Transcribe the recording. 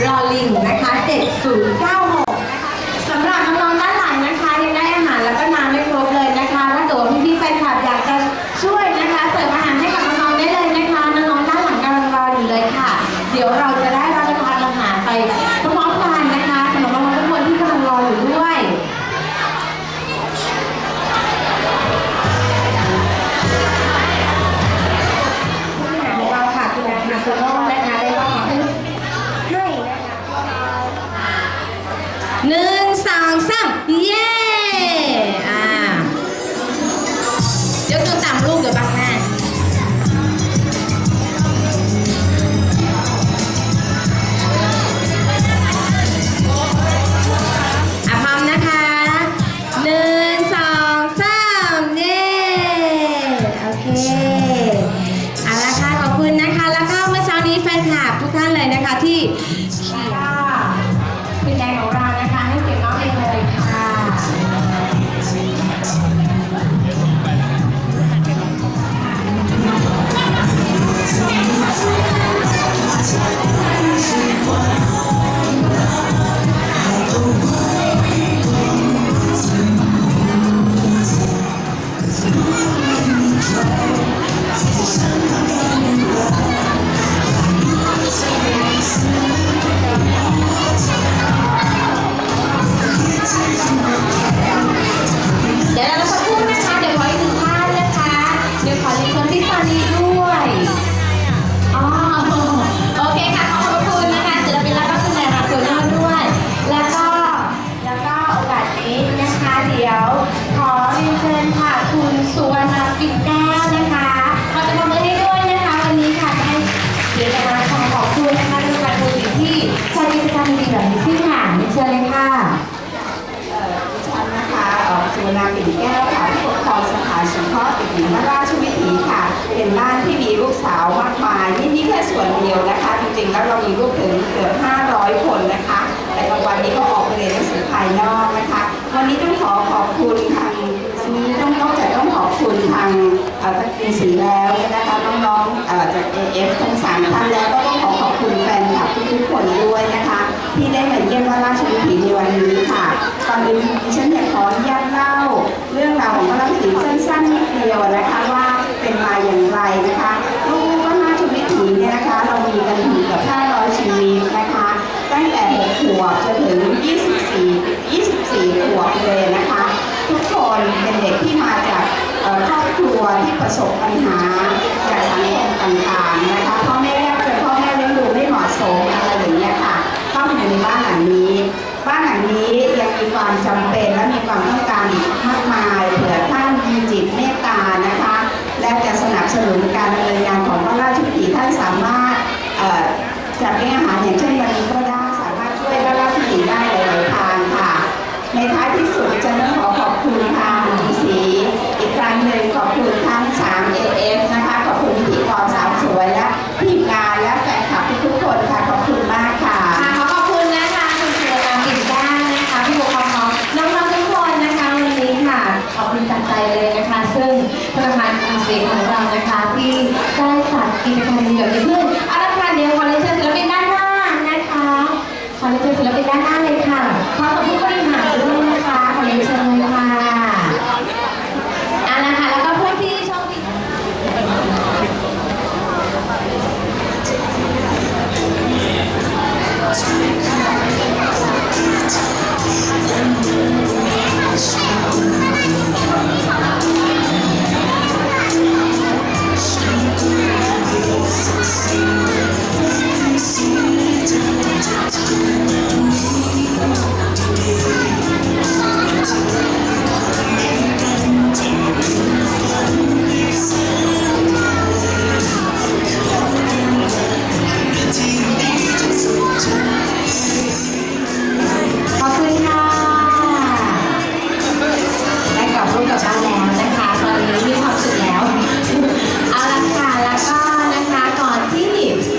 รอลิงนะคะ 7096 นะคะสำหรับน้องๆด้านหลังนะคะยังได้อาหารแล้วก็น้ำไม่ครบเลย หนึ่งสองสามเย้อ่ายกตัวต่ำลูกเดี๋ยวบังหน้าอะพร้อมนะคะหนึ่งสองสามเย้โอเคเอาละค่ะขอบคุณนะคะแล้วก็เมื่อเช้านี้แฟนคลับทุกท่านเลยนะคะที่ กสาวมากมายนี่นี่แค่ส่วนเดียวนะคะ จริงๆแล้วเรามีลูกถึงเกือบ500 คนนะคะ แต่บางวันนี้ก็ออกไปเรียนหนังสือภายนอกนะคะ วันนี้ต้องขอขอบคุณทางนี้ต้องนอกจากต้องขอบคุณทางเอ่อทักษิณศรีแล้วนะคะน้องๆจาก AF ทั้งสามท่านแล้วก็ต้องขอขอบคุณแฟนคลับทุกๆคนด้วยนะคะ ที่ได้มาเยี่ยมบ้าราชวิถีในวันนี้ค่ะก่อนอื่นดิฉันอยากขออนุญาตเล่า เรื่องราวของบ้านราชวิถีสั้นๆนิดเดียวนะคะว่าเป็นมาอย่างไรนะคะลูกบ้านราชวิถีเนี่ยนะคะ เรามีกันถึงเกือบ500 ชีวิตนะคะ ตั้งแต่6ขวบจนถึง 24 24 ขวบเลยนะคะ ทุกคนเป็นเด็กที่มาจากเอ่อครอบครัวที่ ประสบปัญหาจากสังคมต่างๆนะคะพ่อแม่ยากจนพ่อแม่เลี้ยงดูไม่เหมาะสมอะไรอย่างเงี้ยค่ะเข้ามาอยู่ในบ้านหลังนี้ บ้านหลังนี้ยังมีความจำ ธนาคารกรุงศรีของเรานะคะที่ได้จัดกิจกรรมดีกับเพื่อนอาละค่ะเดียวขอเรียนเชิญศิลปินด้านหน้านะคะขอเรียนเชิญศิลปินด้านหน้าเลยค่ะพร้อมกับผู้บริหาร